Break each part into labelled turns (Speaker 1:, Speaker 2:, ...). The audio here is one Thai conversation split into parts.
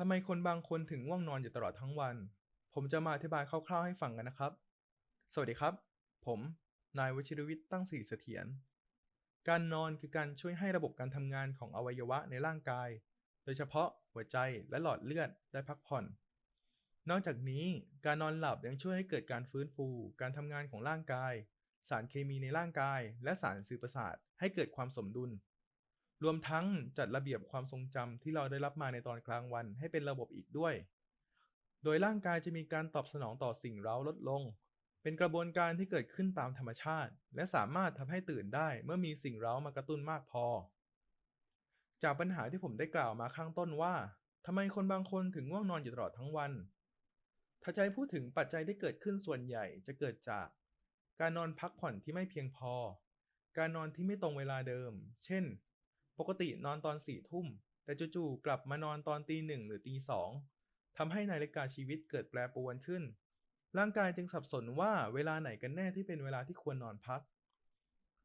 Speaker 1: ทำไมคนบางคนถึงง่วงนอนอยู่ตลอดทั้งวัน ผมจะมาอธิบายคร่าวๆให้ฟังกันนะครับ สวัสดีครับ ผม นายวชิรวิทย์ตั้งสิริเสถียร การนอนคือการช่วยให้ระบบการทำงานของอวัยวะในร่างกาย โดยเฉพาะหัวใจและหลอดเลือดได้พักผ่อน นอกจากนี้การนอนหลับยังช่วยให้เกิดการฟื้นฟู การทำงานของร่างกาย สารเคมีในร่างกาย และสารสื่อประสาทให้เกิดความสมดุล รวมทั้งจัดระเบียบความทรงจำที่เราได้รับมาในตอนกลางวันให้เป็นระบบอีกด้วย โดยร่างกายจะมีการตอบสนองต่อสิ่งเร้าลดลง เป็นกระบวนการที่เกิดขึ้นตามธรรมชาติ และสามารถทำให้ตื่นได้เมื่อมีสิ่งเร้ามากระตุ้นมากพอ จากปัญหาที่ผมได้กล่าวมาข้างต้นว่าทำไมคนบางคนถึงง่วงนอนอยู่ตลอดทั้งวัน ถ้าให้พูดถึงปัจจัยที่เกิดขึ้นส่วนใหญ่จะเกิดจาก การนอนพักผ่อนที่ไม่เพียงพอ การนอนที่ไม่ตรงเวลาเดิม เช่น ปกตินอนตอนสี่ทุ่ม แต่จู่ๆกลับมานอนตอนตีหนึ่งหรือตีสองทำให้นาฬิกาชีวิตเกิดแปรปรวนขึ้น ร่างกายจึงสับสนว่าเวลาไหนกันแน่ที่เป็นเวลาที่ควรนอนพัก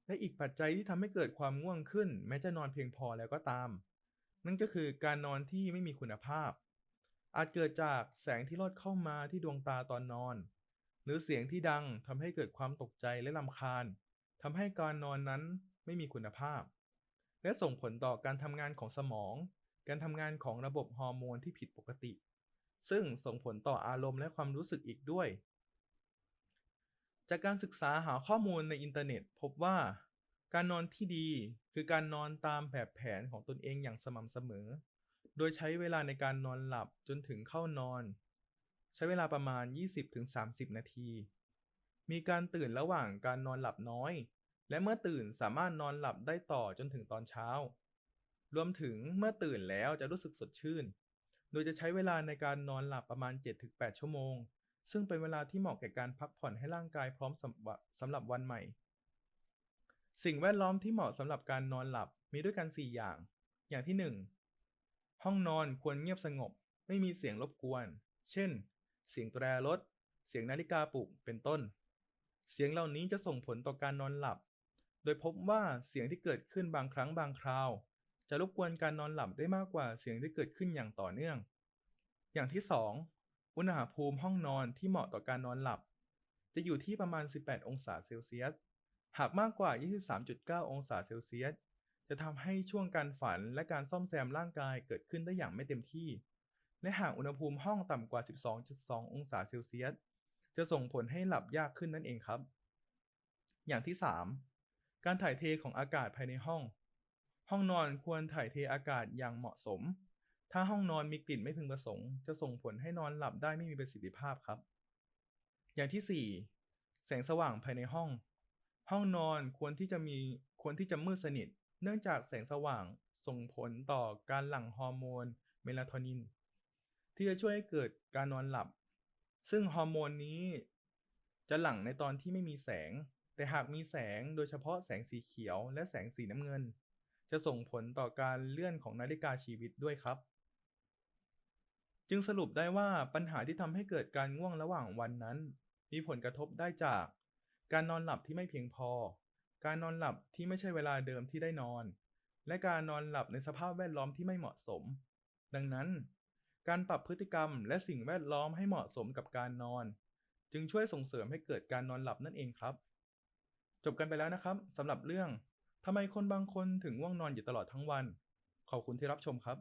Speaker 1: และอีกปัจจัยที่ทำให้เกิดความง่วงขึ้น แม้จะนอนเพียงพอแล้วก็ตาม นั่นก็คือการนอนที่ไม่มีคุณภาพ อาจเกิดจากแสงที่ลอดเข้ามาที่ดวงตาตอนนอน หรือเสียงที่ดังทำให้เกิดความตกใจและรำคาญทำให้การนอนนั้นไม่มีคุณภาพ และส่งผลต่อการทำงานของสมอง การทำงานของระบบฮอร์โมนที่ผิดปกติ ซึ่งส่งผลต่ออารมณ์และความรู้สึกอีกด้วย จากการศึกษาหาข้อมูลในอินเทอร์เน็ต พบว่า การนอนที่ดีคือการนอนตามแบบแผนของตนเองอย่างสม่ำเสมอ โดยใช้เวลาในการนอนหลับจนถึงเข้านอน ใช้เวลาประมาณ 20-30 นาที มีการตื่นระหว่างการนอนหลับน้อย และเมื่อตื่นสามารถนอนหลับได้ต่อจนถึงตอนเช้า รวมถึงเมื่อตื่นแล้วจะรู้สึกสดชื่น โดยจะใช้เวลาในการนอนหลับประมาณ 7-8 ชั่วโมง ซึ่งเป็นเวลาที่เหมาะแก่การพักผ่อนให้ร่างกายพร้อมสำหรับวันใหม่ สิ่งแวดล้อมที่เหมาะสำหรับการนอนหลับมีด้วยกัน 4 อย่าง อย่างที่ 1 ห้องนอนควรเงียบสงบ ไม่มีเสียงรบกวน เช่น เสียงแตรรถ เสียงนาฬิกาปลุก เป็นต้น เสียงเหล่านี้จะส่งผลต่อการนอนหลับ โดยพบว่าเสียงที่เกิดขึ้นบางครั้งบางคราว จะรบกวนการนอนหลับได้มากกว่าเสียงที่เกิดขึ้นอย่างต่อเนื่อง อย่างที่ 2 อุณหภูมิห้องนอนที่เหมาะต่อการนอนหลับ จะอยู่ที่ประมาณ 18 องศาเซลเซียส หากมากกว่า 23.9 องศาเซลเซียส จะทำให้ช่วงการฝันและการซ่อมแซมร่างกายเกิดขึ้นได้อย่างไม่เต็มที่ และหากอุณหภูมิห้องต่ำกว่า 12.2 องศาเซลเซียส จะส่งผลให้หลับยากขึ้นนั่นเองครับ อย่างที่ 3 การถ่ายเทของอากาศภายในห้อง ห้องนอนควรถ่ายเทอากาศอย่างเหมาะสม ถ้าห้องนอนมีกลิ่นไม่พึงประสงค์ จะส่งผลให้นอนหลับได้ไม่มีประสิทธิภาพครับ อย่างที่ 4 แสงสว่างภายในห้อง ห้องนอนควรที่จะมีควรที่จะมืดสนิท เนื่องจากแสงสว่างส่งผลต่อการหลั่งฮอร์โมนเมลาโทนิน ที่จะช่วยให้เกิดการนอนหลับ ซึ่งฮอร์โมนนี้จะหลั่งในตอนที่ไม่มีแสง แต่หากมีแสงโดยเฉพาะแสงสีเขียวและแสงสีน้ำเงิน จะส่งผลต่อการเลื่อนของนาฬิกาชีวิตด้วยครับ จึงสรุปได้ว่าปัญหาที่ทำให้เกิดการง่วงระหว่างวันนั้น มีผลกระทบได้จาก การนอนหลับที่ไม่เพียงพอ การนอนหลับที่ไม่ใช่เวลาเดิมที่ได้นอน และการนอนหลับในสภาพแวดล้อมที่ไม่เหมาะสม ดังนั้น การปรับพฤติกรรมและสิ่งแวดล้อมให้เหมาะสมกับการนอน จึงช่วยส่งเสริมให้เกิดการนอนหลับนั่นเองครับ จบกันไปแล้วนะครับสำหรับเรื่องทำไมคนบางคนถึงง่วงนอนอยู่ตลอดทั้งวัน ขอบคุณที่รับชมครับ